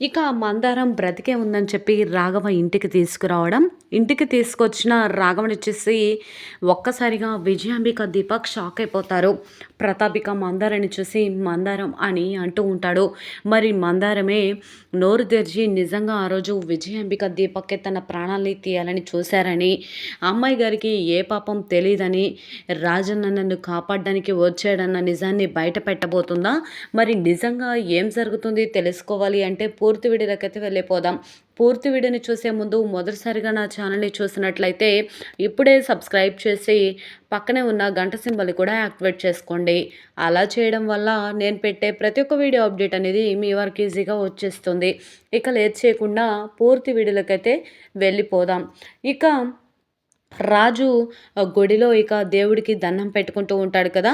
ఇక మందారం బ్రతికే ఉందని చెప్పి రాఘవ ఇంటికి తీసుకురావడం. ఇంటికి తీసుకొచ్చిన రాఘవని వచ్చేసి ఒక్కసారిగా విజయాంబిక దీపక్ షాక్ అయిపోతారు. ప్రతాపిక మందారని చూసి మందారం అని అంటూ ఉంటాడు. మరి మందారమే నోరు తెరిచి నిజంగా ఆ రోజు విజయాంబిక దీపక్కే తన ప్రాణాల్ని తీయాలని చూశారని అమ్మాయి గారికి ఏ పాపం తెలియదని రాజన్న నన్ను కాపాడడానికి వచ్చాడన్న నిజాన్ని బయట పెట్టబోతుందా? మరి నిజంగా ఏం జరుగుతుంది తెలుసుకోవాలి అంటే పూర్తి వీడియోలకైతే వెళ్ళిపోదాం. పూర్తి వీడియోని చూసే ముందు మొదటిసారిగా నా ఛానల్ని చూసినట్లయితే ఇప్పుడే సబ్స్క్రైబ్ చేసి పక్కనే ఉన్న గంట సింబల్ కూడా యాక్టివేట్ చేసుకోండి. అలా చేయడం వల్ల నేను పెట్టే ప్రతి ఒక్క వీడియో అప్డేట్ అనేది మీ వరకు ఈజీగా వచ్చేస్తుంది. ఇక లేట్ చేయకుండా పూర్తి వీడియోలకైతే వెళ్ళిపోదాం. ఇక రాజు గుడిలో ఇక దేవుడికి దండం పెట్టుకుంటూ ఉంటాడు కదా.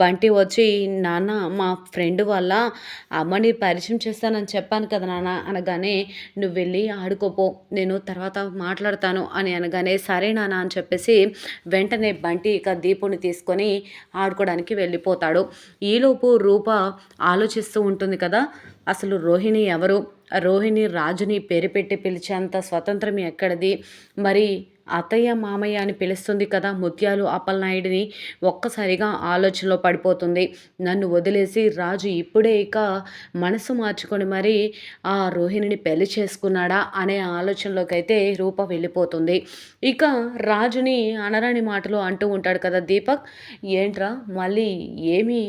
బంటి వచ్చి నాన్న మా ఫ్రెండ్ వల్ల అమ్మని పరిచయం చేస్తానని చెప్పాను కదా నాన్న అనగానే నువ్వు వెళ్ళి ఆడుకోపో నేను తర్వాత మాట్లాడతాను అని అనగానే సరే నాన్న అని చెప్పేసి వెంటనే బంటి ఇక దీపుని తీసుకొని ఆడుకోవడానికి వెళ్ళిపోతాడు. ఈలోపు రూప ఆలోచిస్తూ ఉంటుంది కదా అసలు రోహిణి ఎవరు? రోహిణి రాజుని పేరు పెట్టి పిలిచేంత స్వతంత్రం ఎక్కడిది? మరి అత్తయ్య మామయ్య అని పిలుస్తుంది కదా ముత్యాలు అప్పలనాయుడిని ఒక్కసారిగా ఆలోచనలో పడిపోతుంది. నన్ను వదిలేసి రాజు ఇప్పుడే ఇక మనసు మార్చుకొని మరి ఆ రోహిణిని పెళ్ళి చేసుకున్నాడా అనే ఆలోచనలోకి అయితే రూప వెళ్ళిపోతుంది. ఇక రాజుని అనరాని మాటలు అంటూ ఉంటాడు కదా దీపక్. ఏంట్రా మళ్ళీ ఏమి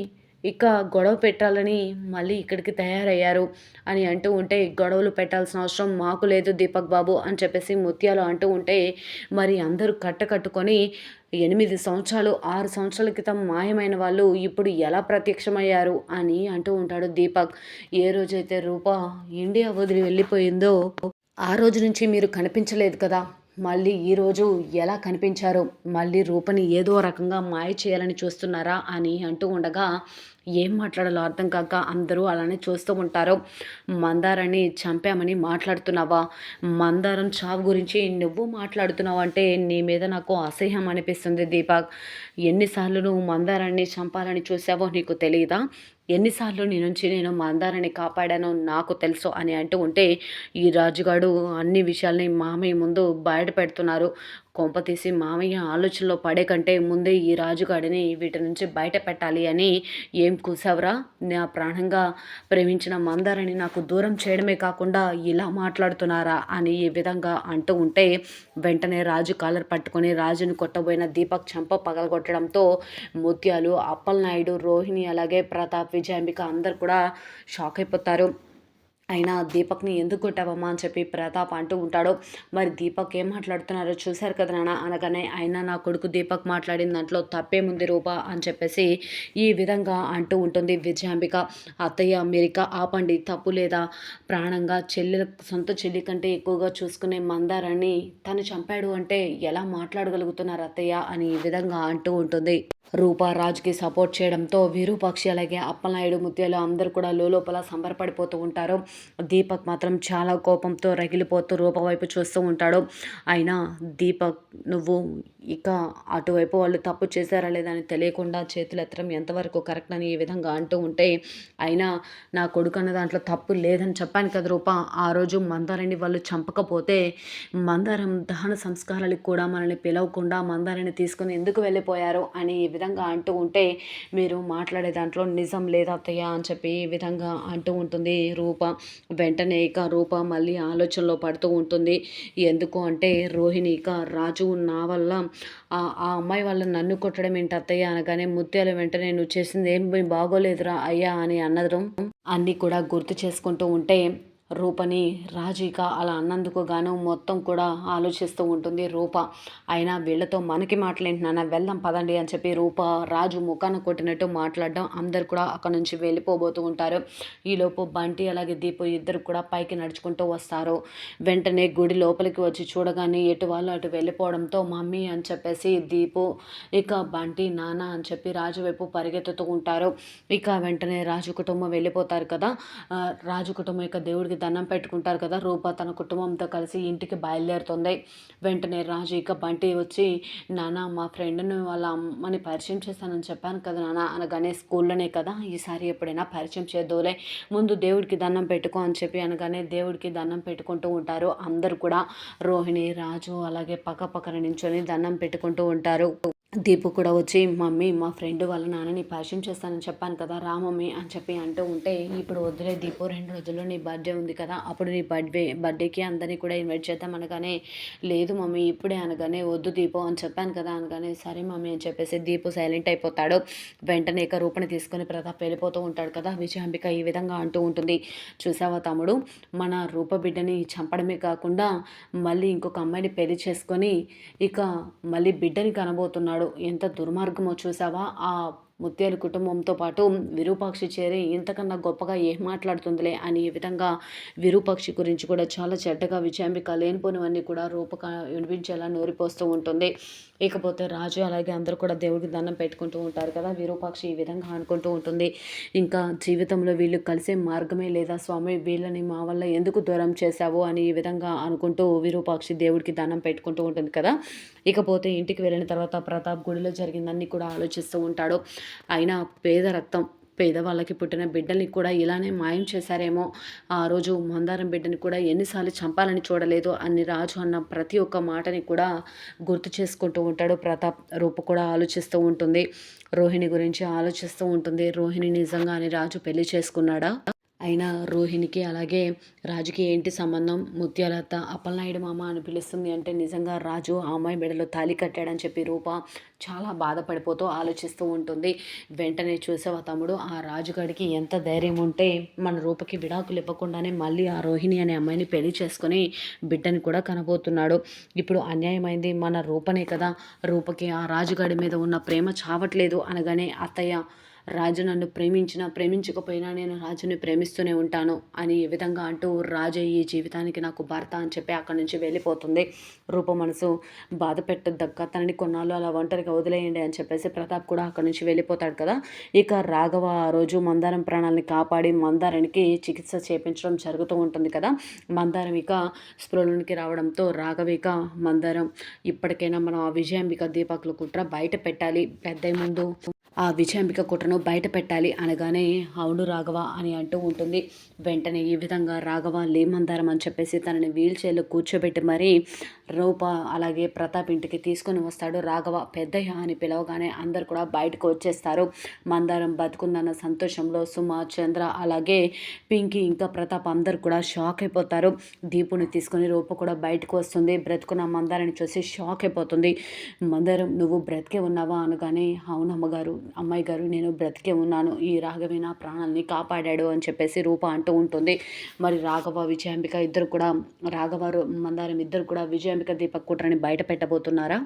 ఇక గొడవ పెట్టాలని మళ్ళీ ఇక్కడికి తయారయ్యారు అని అంటూ ఉంటే గొడవలు పెట్టాల్సిన అవసరం మాకు లేదు దీపక్ బాబు అని చెప్పేసి ముత్యాలు అంటూ ఉంటే మరి అందరూ కట్టకట్టుకొని ఎనిమిది సంవత్సరాలు ఆరు సంవత్సరాల క్రితం మాయమైన వాళ్ళు ఇప్పుడు ఎలా ప్రత్యక్షమయ్యారు అని అంటూ ఉంటాడు దీపక్. ఏ రోజైతే రూప ఇండియా వదిలి వెళ్ళిపోయిందో ఆ రోజు నుంచి మీరు కనిపించలేదు కదా. మళ్ళీ ఈరోజు ఎలా కనిపించారు? మళ్ళీ రూపని ఏదో రకంగా మాయ చేయాలని చూస్తున్నారా అని అంటూ ఉండగా ఏం మాట్లాడాలో అర్థం కాక అందరూ అలానే చూస్తూ ఉంటారు. మందారాన్ని చంపామని మాట్లాడుతున్నావా? మందారం చావు గురించి నువ్వు మాట్లాడుతున్నావు అంటే నీ మీద నాకు అసహ్యం అనిపిస్తుంది దీపక్. ఎన్నిసార్లు నువ్వు మందారాన్ని చంపాలని చూసావో నీకు తెలియదా ఎన్నిసార్లు నీ నుంచి నేను మందారాన్ని కాపాడానో నాకు తెలుసు అని అంటూ ఉంటే ఈ రాజుగాడు అన్ని విషయాల్ని మామయ్య ముందు బయట పెడుతున్నారు కొంప తీసి మామయ్య ఆలోచనలో పడే కంటే ముందే ఈ రాజుగాడిని వీటి నుంచి బయట పెట్టాలి అని ఏం కూసావురా? నా ప్రాణంగా ప్రేమించిన మందారని నాకు దూరం చేయడమే కాకుండా ఇలా మాట్లాడుతున్నారా అని ఈ విధంగా అంటూ ఉంటే వెంటనే రాజు కాలర్ పట్టుకొని రాజుని కొట్టబోయిన దీపక్ చంప పగలగొట్టడంతో ముత్యాలు అప్పలనాయుడు రోహిణి అలాగే ప్రతాప్ విజయాంబిక అందరు కూడా షాక్ అయిపోతారు. అయినా దీపక్ని ఎందుకు కొట్టావమ్మా అని చెప్పి ప్రతాప్ అంటూ ఉంటాడు. మరి దీపక్ ఏం మాట్లాడుతున్నారో చూశారు కదా నాన్న? అనగానే అయినా నా కొడుకు దీపక్ మాట్లాడిన దాంట్లో తప్పేముంది రూప అని చెప్పేసి ఈ విధంగా అంటూ ఉంటుంది విజయాంబిక. అత్తయ్య మీరిక ఆపండి తప్పు లేదా? ప్రాణంగా చెల్లి సొంత చెల్లి కంటే ఎక్కువగా చూసుకునే మందారాన్ని తను చంపాడు అంటే ఎలా మాట్లాడగలుగుతున్నారు అత్తయ్య అని ఈ విధంగా అంటూ ఉంటుంది. రూప రాజుకి సపోర్ట్ చేయడంతో విరూపాక్షి అలాగే అప్పలనాయుడు ముత్యాలు అందరూ కూడా లోపల సంబరపడిపోతూ ఉంటారు. దీపక్ మాత్రం చాలా కోపంతో రగిలిపోతూ రూప వైపు చూస్తూ ఉంటాడు. అయినా దీపక్ నువ్వు ఇక అటువైపు వాళ్ళు తప్పు చేశారా లేదా అని తెలియకుండా చేతులు ఎత్తడం ఎంతవరకు కరెక్ట్ అని ఈ విధంగా అంటూ ఉంటే అయినా నా కొడుకు అన్న దాంట్లో తప్పు లేదని చెప్పాను కదా రూప. ఆ రోజు మందారాన్ని వాళ్ళు చంపకపోతే మందారం దహన సంస్కారాలకు కూడా మనల్ని పిలవకుండా మందారాన్ని తీసుకుని ఎందుకు వెళ్ళిపోయారు అని విధంగా అంటూ ఉంటే మీరు మాట్లాడే దాంట్లో నిజం లేదా అత్తయ్య అని చెప్పి ఈ విధంగా అంటూ ఉంటుంది. రూప వెంటనే ఇక రూప మళ్ళీ ఆలోచనలో పడుతూ ఉంటుంది. ఎందుకు అంటే రోహిణి ఇక రాజు నా వల్ల ఆ అమ్మాయి వల్ల నన్ను కొట్టడం ఏంటి అత్తయ్య అనగానే ముత్యాలు వెంటనే నువ్వు చేసింది ఏం బాగోలేదురా అయ్యా అని అన్నదరం అన్నీ కూడా గుర్తు చేసుకుంటూ ఉంటే రూపని రాజీక అలా అన్నందుకు గాను మొత్తం కూడా ఆలోచిస్తూ ఉంటుంది రూప. అయినా వీళ్ళతో మనకి మాటలేంటి నాన్న వెళ్దాం పదండి అని చెప్పి రూప రాజు ముఖాన కొట్టినట్టు మాట్లాడడం అందరు కూడా అక్కడ నుంచి వెళ్ళిపోబోతూ ఉంటారు. ఈలోపు బంటి అలాగే దీపు ఇద్దరు కూడా పైకి నడుచుకుంటూ వస్తారు. వెంటనే గుడి లోపలికి వచ్చి చూడగానే ఎటు వాళ్ళు అటు వెళ్ళిపోవడంతో మమ్మీ అని చెప్పేసి దీపు ఇక బంటి నాన్న అని చెప్పి రాజు వైపు పరిగెత్తుతూ ఉంటారు. ఇక వెంటనే రాజు కుటుంబం వెళ్ళిపోతారు కదా? రాజు కుటుంబం యొక్క దేవుడికి దేవుడికి దండం పెట్టుకుంటారు కదా. రూప తన కుటుంబంతో కలిసి ఇంటికి బయలుదేరుతుంది. వెంటనే రాజు ఇక బంటి వచ్చి నాన్న మా ఫ్రెండ్ని వాళ్ళ అమ్మని పరిచయం చేస్తానని చెప్పాను కదా నాన్న అనగానే స్కూల్లోనే కదా ఈసారి ఎప్పుడైనా పరిచయం చేద్దులే ముందు దేవుడికి దండం పెట్టుకో అని చెప్పి అనగానే దేవుడికి దండం పెట్టుకుంటూ ఉంటారు. అందరు కూడా రోహిణి రాజు అలాగే పక్క పక్కన నించొని దండం పెట్టుకుంటూ ఉంటారు. దీపు కూడా వచ్చి మమ్మీ మా ఫ్రెండ్ వాళ్ళ నాన్నని పరిచయం చేస్తానని చెప్పాను కదా రా మమ్మీ అని చెప్పి అంటూ ఉంటే ఇప్పుడు వద్దులే దీపు రెండు రోజుల్లో నీ బర్త్డే ఉంది కదా అప్పుడు నీ బర్త్డే బర్త్డేకి అందరినీ కూడా ఇన్వైట్ చేద్దాం అనగానే లేదు మమ్మీ ఇప్పుడే అనగానే వద్దు దీపు అని చెప్పాను కదా అనగానే సరే మమ్మీ అని చెప్పేసి దీపు సైలెంట్ అయిపోతాడు. వెంటనే ఇక రూపని తీసుకొని ప్రతాప్ వెళ్ళిపోతూ ఉంటాడు కదా విజయాంబిక ఈ విధంగా అంటూ ఉంటుంది. చూసావా తమ్ముడు మన రూప బిడ్డని చంపడమే కాకుండా మళ్ళీ ఇంకొక అమ్మాయిని పెళ్ళి చేసుకొని ఇక మళ్ళీ బిడ్డని కనబోతున్నాడు ఎంత దుర్మార్గమో చూసావా? ఆ ముత్యాలు కుటుంబంతో పాటు విరూపాక్షి చేరి ఇంతకన్నా గొప్పగా ఏం మాట్లాడుతుందిలే అని ఈ విధంగా విరూపాక్షి గురించి కూడా చాలా చెడ్డగా విచాంబిక లేనిపోనివన్నీ కూడా రూపక వినిపించేలా నోరిపోస్తూ ఉంటుంది. ఇకపోతే రాజు అలాగే అందరూ కూడా దేవుడికి దండం పెట్టుకుంటూ ఉంటారు కదా. విరూపాక్షి ఈ విధంగా అనుకుంటూ ఉంటుంది. ఇంకా జీవితంలో వీళ్ళు కలిసే మార్గమే లేదా స్వామి వీళ్ళని మా వల్ల ఎందుకు దూరం చేశావు అని ఈ విధంగా అనుకుంటూ విరూపాక్షి దేవుడికి దండం పెట్టుకుంటూ ఉంటుంది కదా. ఇకపోతే ఇంటికి వెళ్ళిన తర్వాత ప్రతాప్ గుడిలో జరిగిందన్నీ కూడా ఆలోచిస్తూ ఉంటాడు. అయినా పేద రక్తం పేదవాళ్ళకి పుట్టిన బిడ్డల్ని కూడా ఇలానే మాయం చేశారేమో. ఆ రోజు మందారం బిడ్డని కూడా ఎన్నిసార్లు చంపాలని చూడలేదు. అని రాజు అన్న ప్రతి ఒక్క మాటని కూడా గుర్తు చేసుకుంటూ ఉంటాడు. ప్రతాప్ రూప కూడా ఆలోచిస్తూ ఉంటుంది. రోహిణి గురించి ఆలోచిస్తూ ఉంటుంది. రోహిణి నిజంగానే రాజు పెళ్ళి చేసుకున్నాడా? అయినా రోహిణికి అలాగే రాజుకి ఏంటి సంబంధం? ముత్యాలత అప్పలనాయుడు మామ అని పిలుస్తుంది అంటే నిజంగా రాజు ఆ అమ్మాయి మెడలో తాలి కట్టాడని చెప్పి రూప చాలా బాధపడిపోతూ ఆలోచిస్తూ ఉంటుంది. వెంటనే చూసావా తమ్ముడు ఆ రాజుగాడికి ఎంత ధైర్యం ఉంటే మన రూపకి విడాకులు ఇవ్వకుండానే మళ్ళీ ఆ రోహిణి అనే అమ్మాయిని పెళ్ళి చేసుకొని బిడ్డని కూడా కనబోతున్నాడు. ఇప్పుడు అన్యాయమైంది మన రూపనే కదా. రూపకి ఆ రాజుగాడి మీద ఉన్న ప్రేమ చావట్లేదు అనగానే అత్తయ్య రాజు నన్ను ప్రేమించినా ప్రేమించకపోయినా నేను రాజుని ప్రేమిస్తూనే ఉంటాను అని ఈ విధంగా అంటూ రాజు ఈ జీవితానికి నాకు భర్త అని చెప్పి అక్కడి నుంచి వెళ్ళిపోతుంది. రూప మనసు బాధ పెట్టద్దక్క. తనని కొన్నాళ్ళు అలా ఒంటరిగా వదిలేయండి అని చెప్పేసి ప్రతాప్ కూడా అక్కడి నుంచి వెళ్ళిపోతాడు కదా. ఇక రాఘవ ఆ రోజు మందారం ప్రాణాలని కాపాడి మందారానికి చికిత్స చేపించడం జరుగుతూ ఉంటుంది కదా. మందారం ఇక స్పృహలోనికి రావడంతో రాఘవిక మందారం ఇప్పటికైనా మనం ఆ విజయాంబిక దీపకుల కుట్ర బయట పెట్టాలి. పెద్ద ముందు ఆ విజయాంబిక కుట్రను బయట పెట్టాలి అనగానే అవును రాఘవ అని అంటూ ఉంటుంది. వెంటనే ఈ విధంగా రాఘవ లేమందారం అని చెప్పేసి తనని వీల్ చైర్లో కూర్చోబెట్టి మరీ రూప అలాగే ప్రతాప్ ఇంటికి తీసుకొని వస్తాడు. రాఘవ పెద్దయ్య అని పిలవగానే అందరు కూడా బయటకు వచ్చేస్తారు. మందారం బతుకుందన్న సంతోషంలో సుమ చంద్ర అలాగే పింకీ ఇంకా ప్రతాప్ అందరు కూడా షాక్ అయిపోతారు. దీపుని తీసుకొని రూప కూడా బయటకు వస్తుంది. బ్రతుకున్న మందారాన్ని చూసి షాక్ అయిపోతుంది. మందారం నువ్వు బ్రతికే ఉన్నావా? అనగానే అవునమ్మగారు అమ్మాయి గారు నేను బ్రతికే ఉన్నాను ఈ రాఘవే నా ప్రాణాలని కాపాడాడు అని చెప్పేసి రూప అంటూ ఉంటుంది. మరి రాఘవ విజయాంబిక ఇద్దరు కూడా రాఘవ మందారం ఇద్దరు కూడా విజయాంబిక దీపక్ కుట్రని బయట పెట్టబోతున్నారా?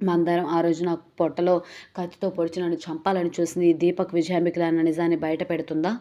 మందారం ఆ రోజు నాకు పొట్టలో కత్తితో పొడిచి నన్ను చంపాలని చూసింది దీపక్ విజయాంబికల అన్న నిజాన్ని బయట పెడుతుందా?